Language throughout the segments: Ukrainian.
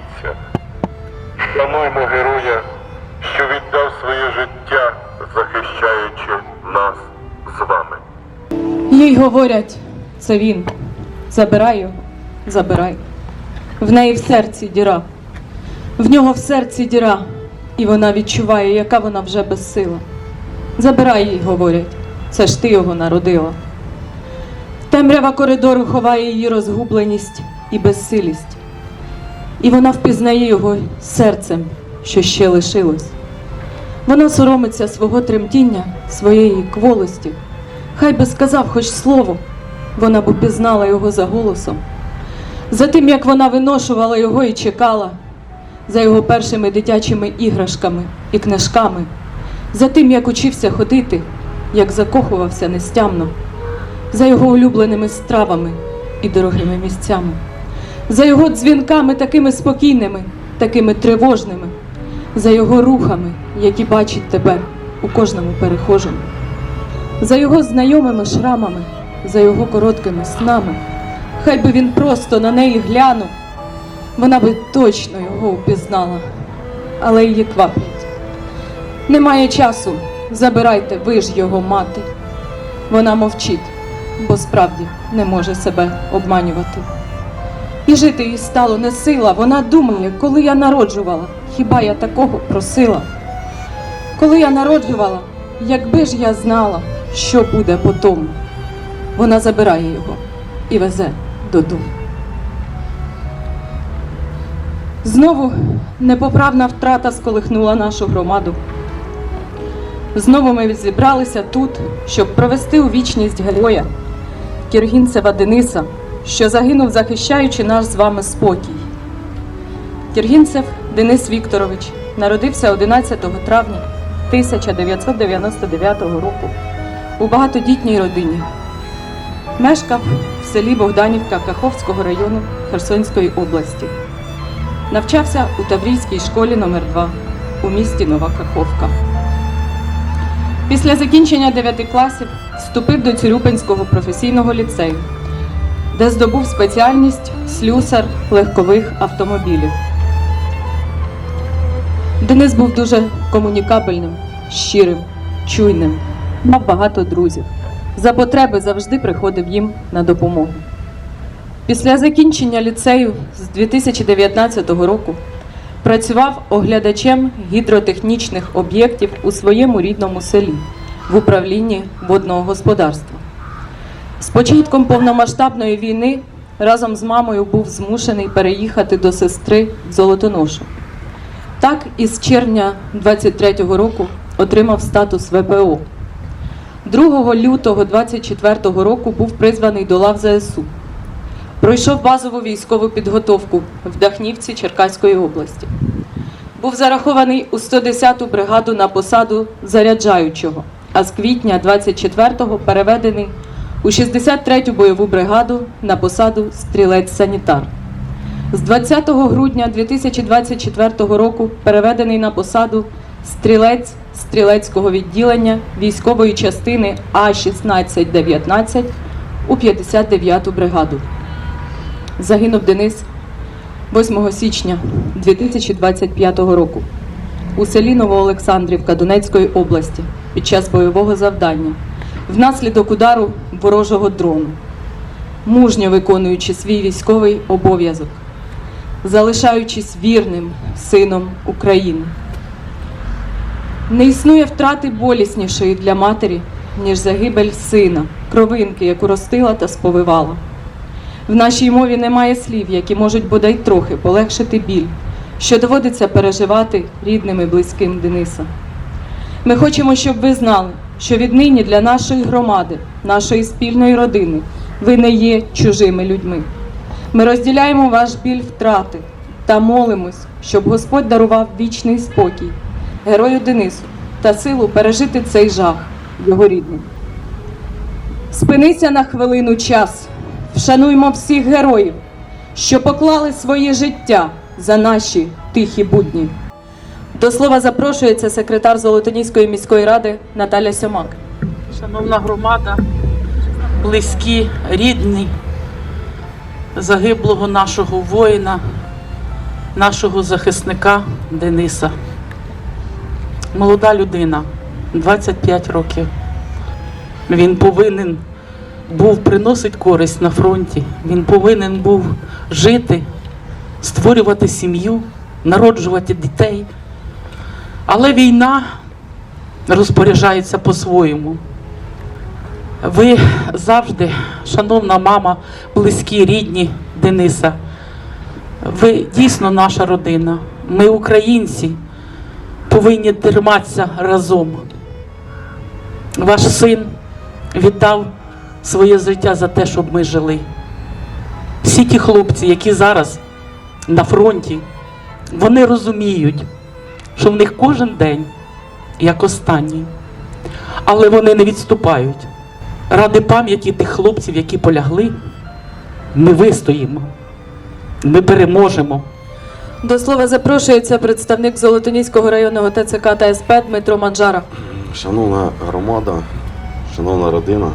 боріться. Шануймо героя, що віддав своє життя, захищаючи нас з вами. Їй говорять, це він. Забираю, забирай. В неї в серці діра, в нього в серці діра, і вона відчуває, яка вона вже безсила. Забирай їй, говорять, це ж ти його народила. Темрява коридору ховає її розгубленість і безсилість. І вона впізнає його серцем, що ще лишилось. Вона соромиться свого тремтіння, своєї кволості. Хай би сказав хоч слово, вона б упізнала його за голосом. За тим, як вона виношувала його і чекала, за його першими дитячими іграшками і книжками, за тим, як учився ходити, як закохувався нестямно, за його улюбленими стравами і дорогими місцями, за його дзвінками такими спокійними, такими тривожними, за його рухами, які бачить тепер у кожному перехожому за його знайомими шрамами, за його короткими снами. Хай би він просто на неї глянув, вона би точно його упізнала, але її кваплять. Немає часу, забирайте, ви ж його мати. Вона мовчить, бо справді не може себе обманювати. І жити їй стало не сила, вона думає, коли я народжувала, хіба я такого просила? Коли я народжувала, якби ж я знала, що буде потім, вона забирає його і везе додому. Знову непоправна втрата сколихнула нашу громаду. Знову ми зібралися тут, щоб провести у вічність героя Кіргінцева Дениса, що загинув, захищаючи наш з вами спокій. Кіргінцев Денис Вікторович народився 11 травня 1999 року у багатодітній родині. Мешкав в селі Богданівка Каховського району Херсонської області. Навчався у Таврійській школі номер 2 у місті Нова Каховка. Після закінчення 9 класів вступив до Цюрюпинського професійного ліцею, де здобув спеціальність слюсар легкових автомобілів. Денис був дуже комунікабельним, щирим, чуйним, мав багато друзів. За потреби завжди приходив їм на допомогу. Після закінчення ліцею з 2019 року працював оглядачем гідротехнічних об'єктів у своєму рідному селі в управлінні водного господарства. З початком повномасштабної війни разом з мамою був змушений переїхати до сестри в Золотоношу. Так, із червня 23-го року отримав статус ВПО. 2 лютого 24-го року був призваний до лав ЗСУ. Пройшов базову військову підготовку в Дахнівці Черкаської області. Був зарахований у 110-ту бригаду на посаду заряджаючого, а з квітня 24-го переведений у 63-ю бойову бригаду на посаду стрілець-санітар. З 20 грудня 2024 року переведений на посаду стрілець стрілецького відділення військової частини А-1619 у 59-ту бригаду. Загинув Денис 8 січня 2025 року у селі Новоолександрівка Донецької області під час бойового завдання внаслідок удару ворожого дрону, мужньо виконуючи свій військовий обов'язок залишаючись вірним сином України. Не існує втрати боліснішої для матері, ніж загибель сина, кровинки, яку ростила та сповивала. В нашій мові немає слів, які можуть бодай трохи полегшити біль, що доводиться переживати рідним і близьким Дениса. Ми хочемо, щоб ви знали, що віднині для нашої громади, нашої спільної родини, ви не є чужими людьми. Ми розділяємо ваш біль втрати та молимось, щоб Господь дарував вічний спокій герою Денису та силу пережити цей жах його рідним. Спинися на хвилину час, вшануймо всіх героїв, що поклали своє життя за наші тихі будні. До слова запрошується секретар Золотоніської міської ради Наталя Сьомак. Шановна громада, близькі, рідні загиблого нашого воїна, нашого захисника Дениса. Молода людина, 25 років. Він повинен був приносить користь на фронті. Він повинен був жити, створювати сім'ю, народжувати дітей. Але війна розпоряджається по-своєму. Ви завжди, шановна мама, близькі, рідні Дениса, ви дійсно наша родина. Ми, українці, повинні триматися разом. Ваш син віддав своє життя за те, щоб ми жили. Всі ті хлопці, які зараз на фронті, вони розуміють, що в них кожен день як останній. Але вони не відступають. Ради пам'яті тих хлопців, які полягли, ми вистоїмо, ми переможемо. До слова запрошується представник Золотоніського районного ТЦК та СП Дмитро Манджара. Шановна громада, шановна родина,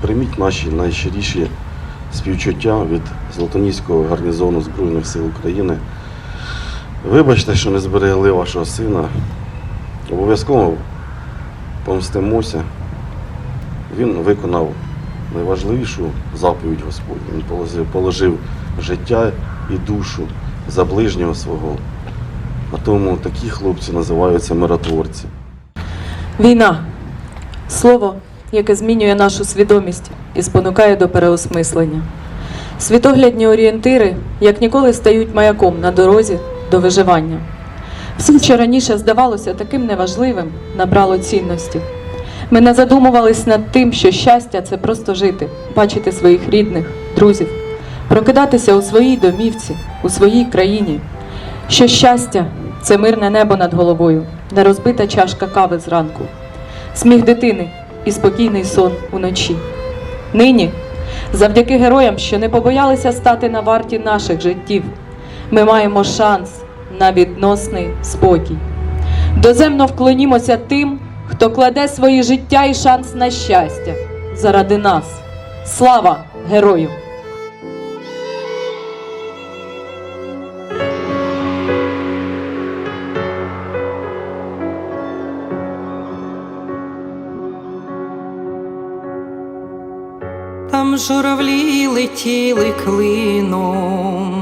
прийміть наші найщиріші співчуття від Золотоніського гарнізону Збройних сил України. Вибачте, що не зберегли вашого сина. Обов'язково помстимося. Він виконав найважливішу заповідь Господню. Він положив, положив життя і душу за ближнього свого. А тому такі хлопці називаються миротворці. Війна слово, яке змінює нашу свідомість і спонукає до переосмислення. Світоглядні орієнтири, як ніколи, стають маяком на дорозі до виживання. Все, що раніше здавалося таким неважливим, набрало цінності. Ми не задумувались над тим, що щастя це просто жити, бачити своїх рідних, друзів, прокидатися у своїй домівці, у своїй країні. Що щастя це мирне небо над головою, не розбита чашка кави зранку, сміх дитини і спокійний сон уночі. Нині, завдяки героям, що не побоялися стати на варті наших життів, ми маємо шанс на відносний спокій. Доземно вклонімося тим, хто кладе своє життя і шанс на щастя заради нас. Слава герою! Там журавлі летіли клином,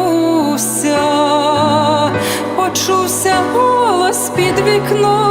під